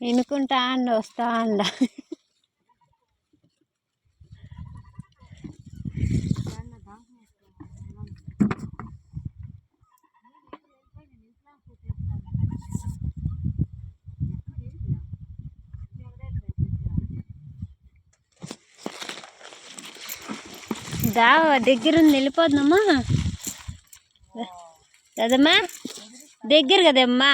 వినుకుంటా అండ వస్తా అండ దా దగ్గరుంది వెళ్ళిపోతుందమ్మా కదమ్మా. దగ్గర కదమ్మా.